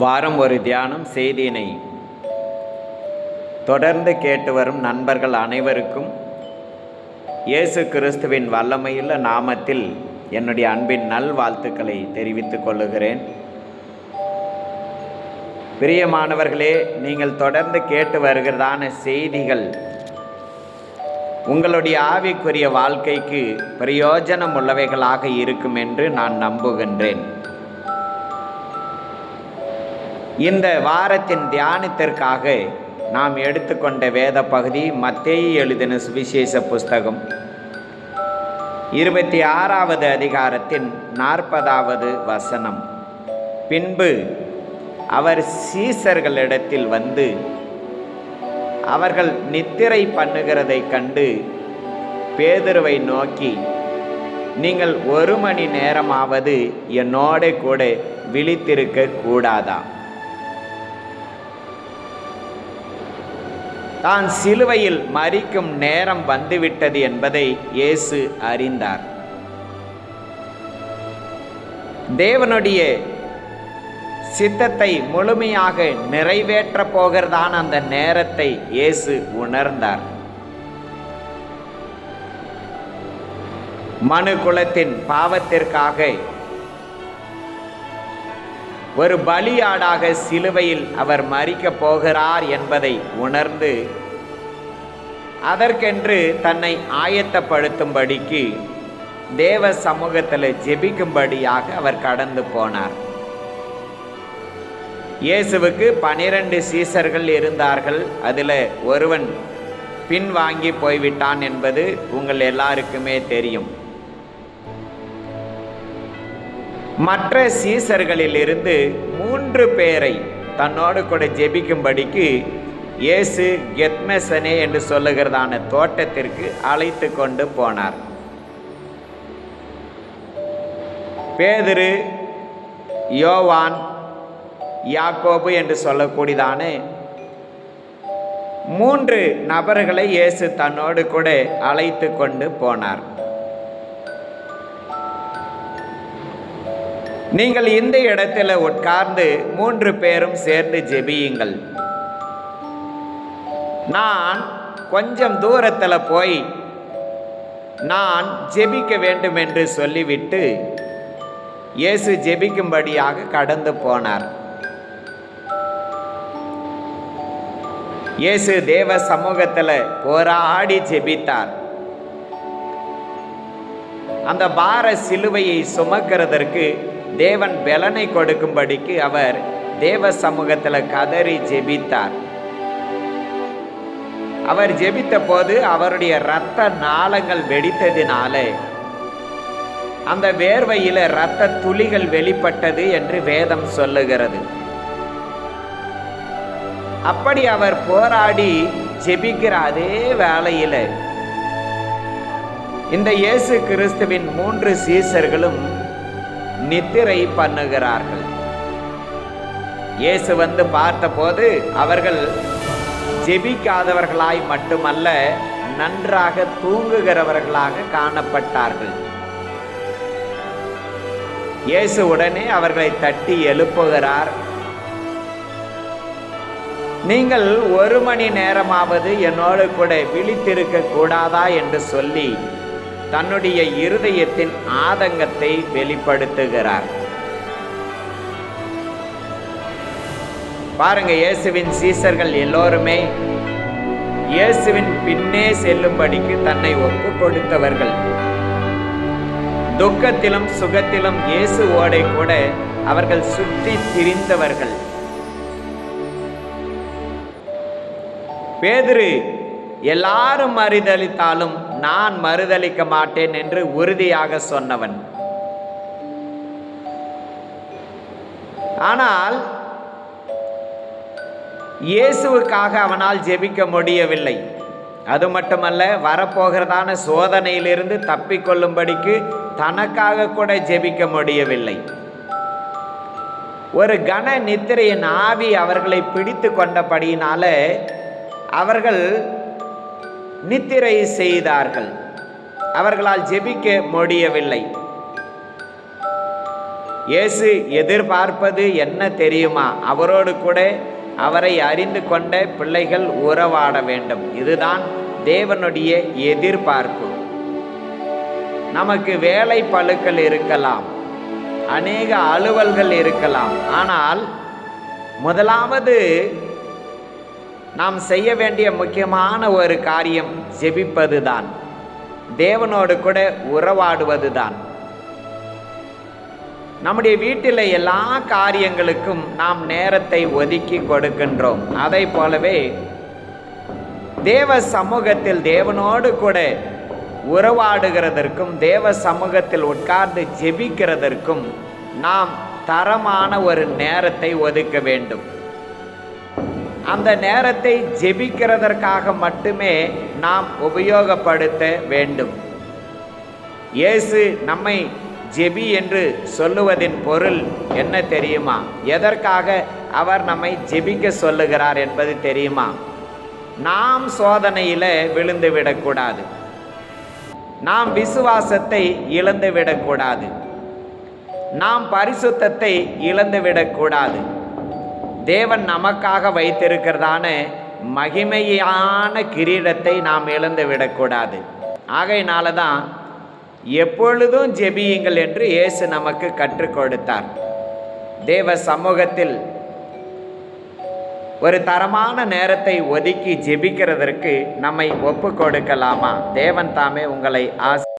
வாரம் ஒரு தியானம் செய்தியினை தொடர்ந்து கேட்டு வரும் நண்பர்கள் அனைவருக்கும் இயேசு கிறிஸ்துவின் வல்லமையுள்ள நாமத்தில் என்னுடைய அன்பின் நல்வாழ்த்துக்களை தெரிவித்துக் கொள்ளுகிறேன். பிரியமானவர்களே நீங்கள் தொடர்ந்து கேட்டு வருகிறதான செய்திகள் உங்களுடைய ஆவிக்குரிய வாழ்க்கைக்கு பிரயோஜனம் உள்ளவைகளாக இருக்கும் என்று நான் நம்புகின்றேன். இந்த வாரத்தின் தியானத்திற்காக நாம் எடுத்துக்கொண்ட வேத பகுதி மத்தேயி எழுதின சுவிசேஷ புஸ்தகம். இருபத்தி ஆறாவது அதிகாரத்தின் நாற்பதாவது வசனம். பின்பு அவர் சீசர்களிடத்தில் வந்து அவர்கள் நித்திரை பண்ணுகிறதை கண்டு பேதுருவை நோக்கி நீங்கள் ஒரு மணி நேரமாவது என்னோட கூட விழித்திருக்க கூடாதா? தான் சிலுவையில் மறிக்கும் நேரம் வந்துவிட்டது என்பதை இயேசு அறிந்தார். தேவனுடைய சித்தத்தை முழுமையாக நிறைவேற்றப் போகிறதான அந்த நேரத்தை இயேசு உணர்ந்தார். மனு குலத்தின் பாவத்திற்காக ஒரு பலியாடாக சிலுவையில் அவர் மறிக்கப் போகிறார் என்பதை உணர்ந்து அதற்கென்று தன்னை ஆயத்தப்படுத்தும்படிக்கு தேவ சமூகத்தில் ஜெபிக்கும்படியாக அவர் கடந்து போனார். இயேசுவுக்கு பனிரெண்டு சீசர்கள் இருந்தார்கள். அதில் ஒருவன் பின்வாங்கி போய்விட்டான் என்பது உங்கள் எல்லாருக்குமே தெரியும். மற்ற சீசர்களிலிருந்து மூன்று பேரை தன்னோடு கூட ஜெபிக்கும்படிக்கு இயேசு கெத்மெசனே என்று சொல்லுகிறதான தோட்டத்திற்கு அழைத்து கொண்டு போனார். பேதுரு யோவான் யாக்கோபு என்று சொல்லக்கூடியதான மூன்று நபர்களை இயேசு தன்னோடு கூட அழைத்து கொண்டு போனார். நீங்கள் இந்த இடத்துல உட்கார்ந்து மூன்று பேரும் சேர்ந்து ஜெபியுங்கள். நான் கொஞ்சம் தூரத்தில் போய் நான் ஜெபிக்க வேண்டும் என்று சொல்லிவிட்டு இயேசு ஜெபிக்கும்படியாக கடந்து போனார். இயேசு தேவ சமூகத்தில் போராடி ஜெபித்தார். அந்த பார சிலுவையை சுமக்கிறதற்கு தேவன் பலனை கொடுக்கும்படிக்கு அவர் தேவ சமூகத்தில் கதறி ஜெபித்தார். அவர் ஜெபித்த போது அவருடைய இரத்த நாளங்கள் வெடித்ததினாலே அந்த வேர்வையில இரத்த துளிகள் வெளிப்பட்டது என்று வேதம் சொல்லுகிறது. அப்படி அவர் போராடி ஜெபிக்கிற அதே வேளையில இந்த இயேசு கிறிஸ்துவின் மூன்று சீசர்களும் நித்திரை பண்ணுகிறார்கள். இயேசு வந்து பார்த்தபோது அவர்கள் ஜெபிக்காதவர்களாய் மட்டுமல்ல நன்றாக தூங்குகிறவர்களாக காணப்பட்டார்கள். இயேசு உடனே அவர்களை தட்டி எழுப்புகிறார். நீங்கள் ஒரு மணி நேரமாவது என்னோடு கூட விழித்திருக்க கூடாதா என்று சொல்லி தன்னுடைய இருதயத்தின் ஆதங்கத்தை வெளிப்படுத்துகிறார். பாருங்க இயேசுவின் சீசர்கள் எல்லோருமே இயேசுவின் பின்னே செல்லும்படிக்கு தன்னை ஒப்பு கொடுத்தவர்கள் துக்கத்திலும் சுகத்திலும் இயேசுவோடை கூட அவர்கள் சுற்றி திரிந்தவர்கள். பேதுரு எல்லாரும் அறிதளித்தாலும் நான் மறுதளிக்க மாட்டேன் என்று உறுதியாக சொன்னவன். ஆனால் இயேசுவுக்காக அவனால் ஜெபிக்க முடியவில்லை. அது மட்டுமல்ல வரப்போகிறதான சோதனையிலிருந்து தப்பிக்கொள்ளும்படிக்கு தனக்காக கூட ஜெபிக்க முடியவில்லை. ஒரு கன நித்திரையின் ஆவி அவர்களை பிடித்து கொண்டபடியினால அவர்கள் நித்திரை செய்தார்கள். அவர்களால் ஜெபிக்க முடியவில்லை. இயேசு எதிர்பார்ப்பது என்ன தெரியுமா? அவரோடு கூட அவரை அறிந்து கொண்ட பிள்ளைகள் உறவாட வேண்டும். இதுதான் தேவனுடைய எதிர்பார்ப்பு. நமக்கு வேலை பழுக்கள் இருக்கலாம். அநேக அலுவல்கள் இருக்கலாம். ஆனால் முதலாவது நாம் செய்ய வேண்டிய முக்கியமான ஒரு காரியம் ஜெபிப்பது தான் தேவனோடு கூட உறவாடுவது தான் நம்முடைய வீட்டில் எல்லா காரியங்களுக்கும் நாம் நேரத்தை ஒதுக்கி கொடுக்கின்றோம். அதை போலவே தேவ சமூகத்தில் தேவனோடு கூட உறவாடுகிறதற்கும் தேவ சமூகத்தில் உட்கார்ந்து ஜெபிக்கிறதற்கும் நாம் தரமான ஒரு நேரத்தை ஒதுக்க வேண்டும். அந்த நேரத்தை ஜெபிக்கிறதற்காக மட்டுமே நாம் உபயோகப்படுத்த வேண்டும். இயேசு நம்மை ஜெபி என்று சொல்லுவதின் பொருள் என்ன தெரியுமா? எதற்காக அவர் நம்மை ஜெபிக்க சொல்லுகிறார் என்பது தெரியுமா? நாம் சோதனையில் விழுந்து விடக்கூடாது. நாம் விசுவாசத்தை இழந்து விடக்கூடாது. நாம் பரிசுத்தத்தை இழந்து விடக்கூடாது. தேவன் நமக்காக வைத்திருக்கிறதான மகிமையான கிரீடத்தை நாம் இழந்து விடக்கூடாது. ஆகையினால தான் எப்பொழுதும் ஜெபியுங்கள் என்று இயேசு நமக்கு கற்றுக் கொடுத்தார். தேவ சமூகத்தில் ஒரு தரமான நேரத்தை ஒதுக்கி ஜெபிக்கிறதற்கு நம்மை ஒப்பு கொடுக்கலாமா? தேவன் தாமே உங்களை ஆசை